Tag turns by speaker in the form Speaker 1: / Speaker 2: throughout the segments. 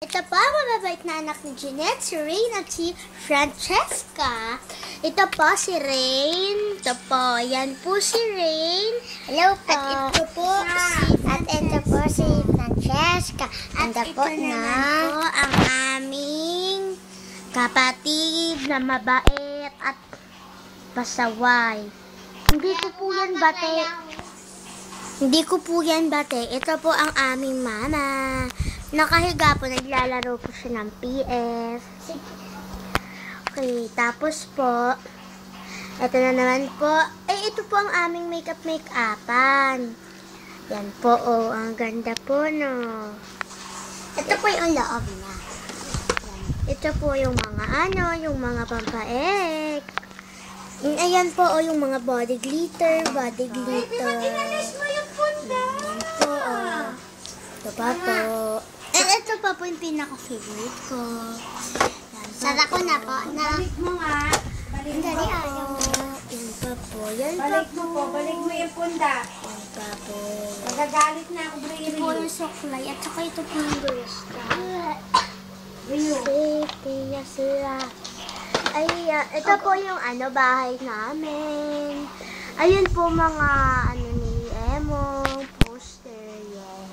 Speaker 1: Ito po ang mababait na anak ni Jeanette, si Rain at si Francesca. Ito po si Rain. Ito po, yan po si Rain. Hello po. At ito po si
Speaker 2: At ito po si Francesca.
Speaker 1: At ito
Speaker 2: po na.
Speaker 1: po ang aming kapatid na mabait at pasaway. Hindi ko po yan bate. Hindi ko po yan bate. Ito po ang aming mama. Nakahiga po, naglalaro po siya ng PS. Okay, tapos po, ito na naman po. Eh, ito po ang aming makeup-makeupan. Yan po, oh. Ang ganda po, no. Ito po yung loob niya. Ito po yung mga ano, yung mga pampaek. Mm, Ayan po, oh, yung mga body glitter, body glitter.
Speaker 2: mo yung punda.
Speaker 1: Yan po, oh. Ito pa po. Ito pa po yung pinaka-favorite ko. Yan pa
Speaker 2: Sara ko na po. Na,
Speaker 3: Balik mo nga. Balik mo.
Speaker 1: mo. Yan pa po. Yan pa
Speaker 3: Balik
Speaker 1: po.
Speaker 3: mo po. Balik mo yung punda.
Speaker 1: Yan pa po.
Speaker 3: Magagalit na ako,
Speaker 1: Ito
Speaker 3: Brady.
Speaker 1: po yung suklay. At saka ito po yung gusto. Na sila. Ay, ah, ito po yung ano, bahay namin. Ayun po mga ano ni Emo, poster yan.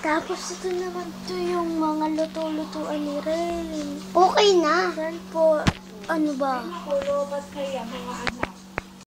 Speaker 1: Tapos ito naman to yung mga luto-lutuan ni Rain.
Speaker 2: okay na.
Speaker 1: Yan po, ano ba?
Speaker 3: Kulo, ba't kaya mga anak?